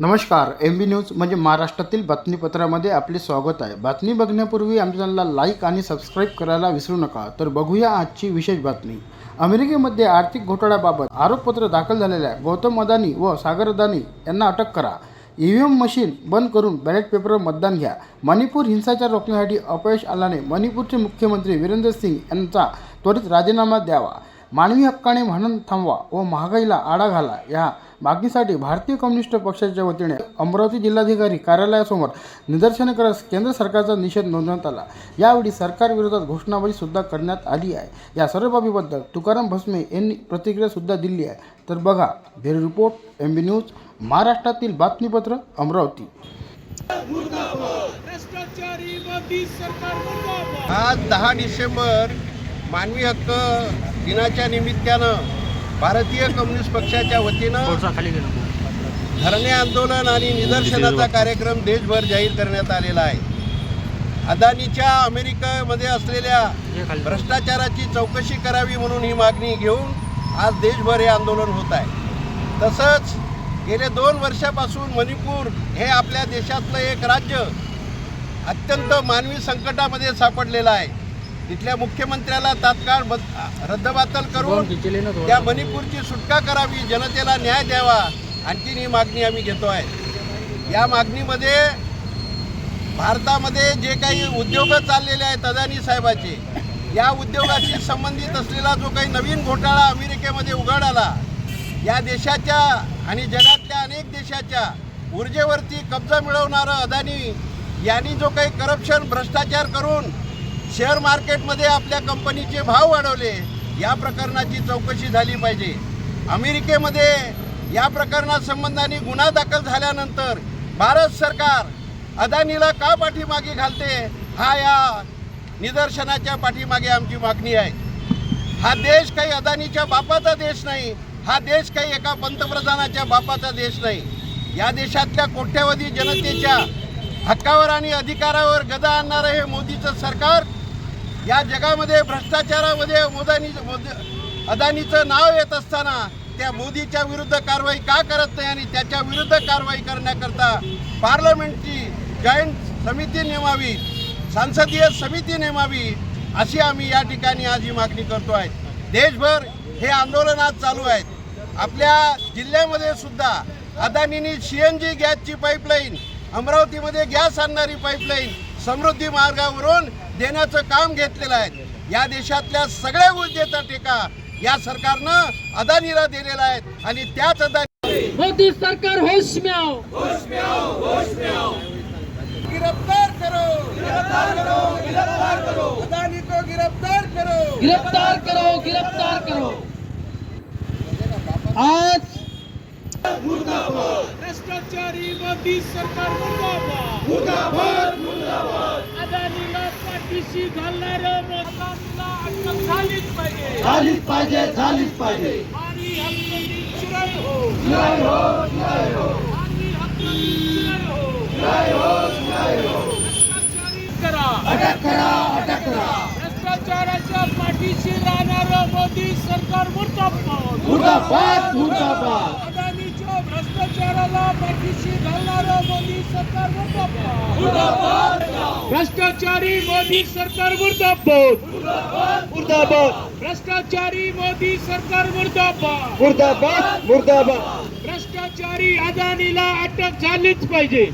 नमस्कार एम बी न्यूज म्हणजे महाराष्ट्रातील बातमीपत्रामध्ये आपले स्वागत आहे. बातमी बघण्यापूर्वी आमच्या चॅनलला लाईक आणि सबस्क्राईब करायला विसरू नका. तर बघूया आजची विशेष बातमी. अमेरिकेमध्ये आर्थिक घोटाळ्याबाबत आरोपपत्र दाखल झालेल्या गौतम अदानी व सागर अदानी यांना अटक करा. ई व्ही एम मशीन बंद करून बॅलेट पेपरवर मतदान घ्या. मणिपूर हिंसाचार रोखण्यासाठी अपयश आल्याने मणिपूरचे मुख्यमंत्री वीरेंद्र सिंग यांचा त्वरित राजीनामा द्यावा. मानवी हक्काने म्हणून थांबवा व महागाईला आळा घाला. या मागणीसाठी भारतीय कम्युनिस्ट पक्षाच्या वतीने अमरावती जिल्हाधिकारी कार्यालयासमोर निदर्शने करत केंद्र सरकारचा निषेध नोंदवण्यात आला. यावेळी सरकारविरोधात घोषणाबाजी सुद्धा करण्यात आली आहे. या सर्व बाबीबद्दल तुकाराम भस्मे यांनी प्रतिक्रिया सुद्धा दिली आहे. तर बघा भेर रिपोर्ट एम बी न्यूज महाराष्ट्रातील बातमीपत्र अमरावती. आज दहा डिसेंबर मानवी हक्क दिनाच्या निमित्तानं भारतीय कम्युनिस्ट पक्षाच्या वतीनं धरणे आंदोलन आणि निदर्शनाचा कार्यक्रम देशभर जाहीर करण्यात आलेला आहे. अदानीच्या अमेरिकेमध्ये असलेल्या भ्रष्टाचाराची चौकशी करावी म्हणून ही मागणी घेऊन आज देशभर हे आंदोलन होत आहे. तसंच गेले दोन वर्षापासून मणिपूर हे आपल्या देशातलं एक राज्य अत्यंत मानवी संकटामध्ये सापडलेलं आहे. तिथल्या मुख्यमंत्र्याला तात्काळ रद्दबातल करून त्या मणिपूरची सुटका करावी जनतेला न्याय द्यावा आणखीन ही मागणी आम्ही घेतो आहे. या मागणीमध्ये भारतामध्ये जे काही उद्योग चाललेले आहेत अदानी साहेबाचे या उद्योगाशी संबंधित असलेला जो काही नवीन घोटाळा अमेरिकेमध्ये उघड आला या देशाच्या आणि जगातल्या अनेक देशाच्या ऊर्जेवरती कब्जा मिळवणारं अदानी यांनी जो काही करप्शन भ्रष्टाचार करून शेअर मार्केटमध्ये आपल्या कंपनीचे भाव वाढवले या प्रकरणाची चौकशी झाली पाहिजे. अमेरिकेमध्ये या प्रकरणासंबंधाने गुन्हा दाखल झाल्यानंतर भारत सरकार अदानीला का पाठीमागे घालते हा या निदर्शनाच्या पाठीमागे आमची मागणी आहे. हा देश काही अदानीच्या बापाचा देश नाही हा देश काही एका पंतप्रधानाच्या बापाचा देश नाही. या देशातल्या कोट्यावधी जनतेच्या हक्कावर आणि अधिकारावर गदा आणणारं हे मोदीचं सरकार या जगामध्ये भ्रष्टाचारामध्ये मोदानी मोद अदानीचं नाव येत असताना त्या मोदीच्या विरुद्ध कारवाई का करत नाही आणि त्याच्या विरुद्ध कारवाई करण्याकरता पार्लमेंटची जॉईंट समिती नेमावी संसदीय समिती नेमावी अशी आम्ही या ठिकाणी आज ही मागणी करतो आहे. देशभर हे आंदोलन आज चालू आहेत. आपल्या जिल्ह्यामध्ये सुद्धा अदानीनी सी एन जी गॅसची पाईपलाईन अमरावतीमध्ये गॅस आणणारी पाईपलाईन समृद्धी मार्गावरून देण्याचं काम घेतलेलं आहे. या देशातल्या सगळ्या ऊर्जेचा ठेका या सरकारनं अदानीला दिलेला आहे आणि त्याच अदानी मोदी सरकार होश में आओ गिरफ्तार करो. गिरफ्तार करो. गिरफ्तार करो. अदानी को गिरफ्तार करो. गिरफ्तार करो गिरफ्तार करो. आज भ्रष्टाचारी मोदी सरकार मुर्दाबाद. मुर्दाबाद मुर्दाबाद. अदानीला पाठीशी घालणारं अदानीला अटक झालीच पाहिजे. झालीच पाहिजे झालीच पाहिजे. आणि हक्काची चुराई हो. चुराई हो चुराई हो. आणि हक्काची हो. हो भ्रष्टाचारी करा. अटक करा अटक करा. भ्रष्टाचाराच्या पाठीशी राहणारं मोदी सरकार मुर्दाबाद. मुर्दाबाद मुर्दाबाद. भ्रष्टाचाराला पाठीशी घालणारं मोदी सरकार मुर्दाबाद. भ्रष्टाचारी मोदी सरकार मुर्दाबाद. मुर्दाबाद. भ्रष्टाचारी मोदी सरकार मुर्दाबाद. मुर्दाबाद मुर्दाबाद. भ्रष्टाचारी अदानीला अटक झालीच पाहिजे.